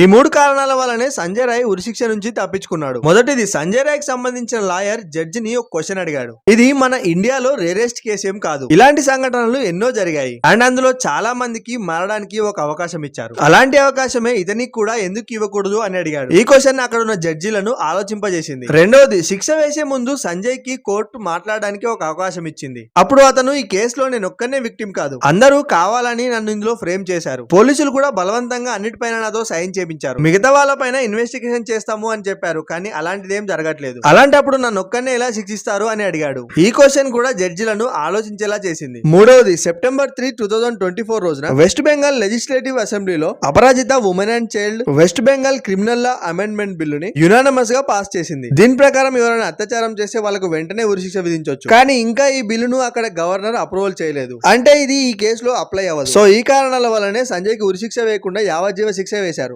ఈ మూడు కారణాల వల్లనే సంజయ్ రాయ్ ఉరిశిక్ష నుంచి తప్పించుకున్నాడు. మొదటిది సంజయ్ రాయ్కి సంబంధించిన లాయర్ జడ్జిని ఒక క్వశ్చన్ అడిగాడు. ఇది మన ఇండియాలో రేరెస్ట్ కేసు ఏం కాదు. ఇలాంటి సంఘటనలు ఎన్నో జరిగాయి. అండ్ అందులో చాలా మందికి మారడానికి ఒక అవకాశం ఇచ్చారు. అలాంటి అవకాశమే ఇతనికి కూడా ఎందుకు ఇవ్వకూడదు అని అడిగాడు. ఈ క్వశ్చన్ అక్కడ ఉన్న జడ్జిలను ఆలోచింపజేసింది. రెండవది శిక్ష వేసే ముందు సంజయ్కి కోర్టు మాట్లాడడానికి ఒక అవకాశం ఇచ్చింది. అప్పుడు అతను ఈ కేసులో నేను ఒక్కనే విక్టిమ్ కాదు. అందరూ కావాలని నన్ను ఇందులో ఫ్రేమ్ చేశారు. పోలీసులు కూడా బలవంతంగా అన్నిటిపైన నాతో సైన్ చేపించారు మిగతా వాళ్ళపైన ఇన్వెస్టిగేషన్ చేస్తాము అని చెప్పారు కానీ అలాంటిదేం జరగట్లేదు. అలాంటప్పుడు నన్ను ఒక్కనే ఎలా శిక్షిస్తారు అని అడిగాడు. ఈ క్వశ్చన్ కూడా జడ్జిలను ఆలోచించేలా చేసింది. మూడవది September three two thousand twenty four రోజున వెస్ట్ బెంగాల్ లెజిస్లేటివ్ అసెంబ్లీలో Aparajita women and child West Bengal criminal law amendment బిల్లుని యునానమస్గా పాస్ చేసింది. దీని ప్రకారం ఎవరైనా అత్యాచారం చేస్తే వాళ్ళకు వెంటనే ఉరిశిక్ష విధించవచ్చు కానీ ఇంకా ఈ బిల్లును అక్కడ గవర్నర్ అప్రూవల్ చేయలేదు. అంటే ఇది ఈ కేసులో అప్లై అవ్వదు. సో ఈ కారణాల వల్లనే సంజయ్కి ఉరిశిక్ష వేయకుండా యావజ్జీవ శిక్ష వేశారు.